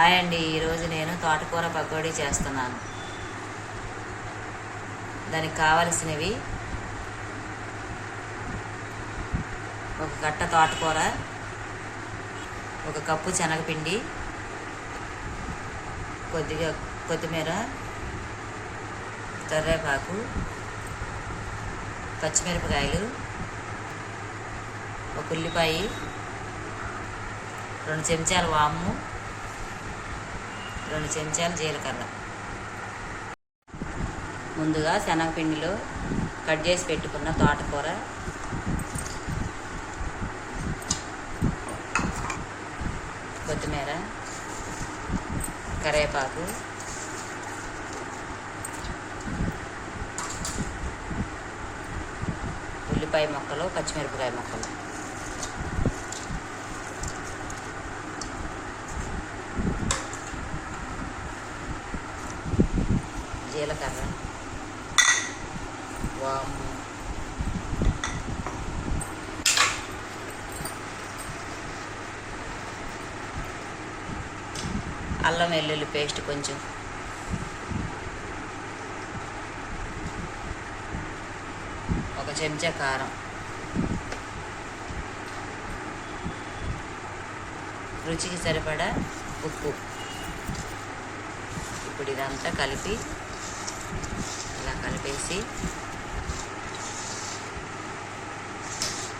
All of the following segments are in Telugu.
హాయ్ అండి ఈరోజు నేను తోటకూర పకోడీ చేస్తున్నాను. దానికి కావలసినవి ఒక కట్ట తోటకూర ఒక కప్పు శనగపిండి కొద్దిగా కొత్తిమీర కరివేపాకు పచ్చిమిరపకాయలు ఒక ఉల్లిపాయ రెండు చెంచాల వాము రెండు చెంచాలు జీలకర్ర. ముందుగా శనగపిండిలో కట్ చేసి పెట్టుకున్న తోటకూర. కొత్తిమీర. కరివేపాకు. ఉల్లిపాయ ముక్కలు పచ్చిమిరపకాయ మొక్కలు. జీలకర్ర. వాము. అల్లం వెల్లుల్లి పేస్ట్ కొంచెం. ఒక చెంచా కారం. రుచికి సరిపడా ఉప్పు. ఇప్పుడు ఇదంతా కలిపి ఇలా కలిపేసి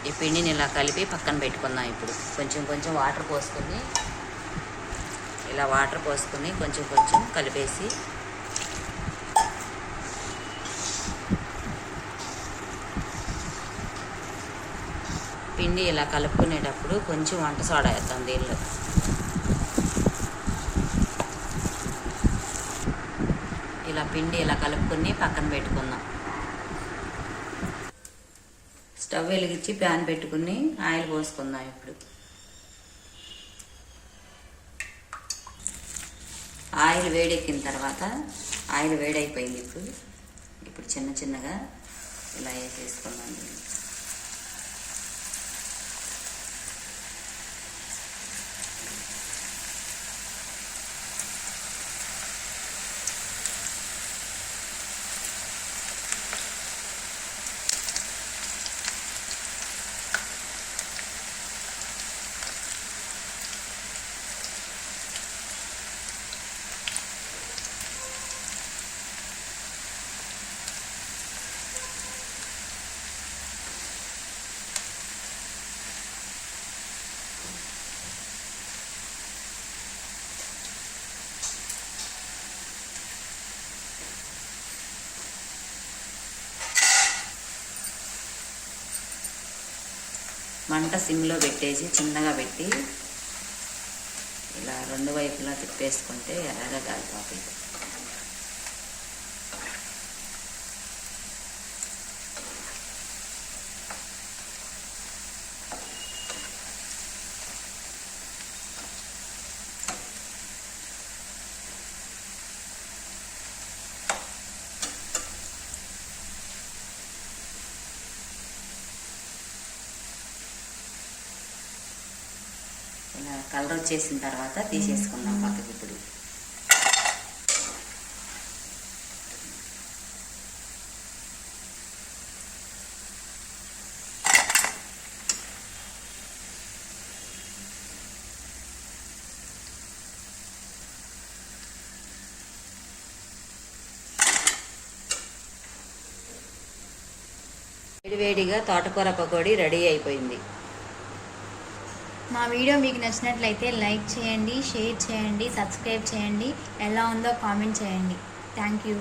ఈ పిండిని ఇలా కలిపి పక్కన పెట్టుకుందాం ఇప్పుడు. కొంచెం కొంచెం వాటర్ పోసుకొని ఇలా వాటర్ పోసుకొని కొంచెం కొంచెం కలిపేసి పిండి ఇలా కలుపుకునేటప్పుడు కొంచెం వంట సోడా వేస్తాం దీనిలో. ఇలా పిండి ఇలా కలుపుకొని పక్కన పెట్టుకుందాం. స్టవ్ వెలిగించి ప్యాన్ పెట్టుకుని ఆయిల్ పోసుకుందాం ఇప్పుడు. ఆయిల్ వేడెక్కిన తర్వాత ఆయిల్ వేడైపోయింది ఇప్పుడు. ఇప్పుడు చిన్న చిన్నగా ఇలా వేసేసుకున్నాం మంట సిమ్లో పెట్టేసి చిన్నగా పెట్టి ఇలా రెండు వైపులా తిప్పేసుకుంటే ఎర్రగా కాలిపోతాయి ఇలా కలర్ వచ్చేసిన తర్వాత తీసేసుకుందాం పక్కకి ఇప్పుడు. వేడివేడిగా తోటకూర పకోడీ రెడీ అయిపోయింది. మా వీడియో మీకు నచ్చినట్లయితే లైక్ చేయండి షేర్ చేయండి సబ్స్క్రైబ్ చేయండి. ఎలా ఉందో కామెంట్ చేయండి. Thank you.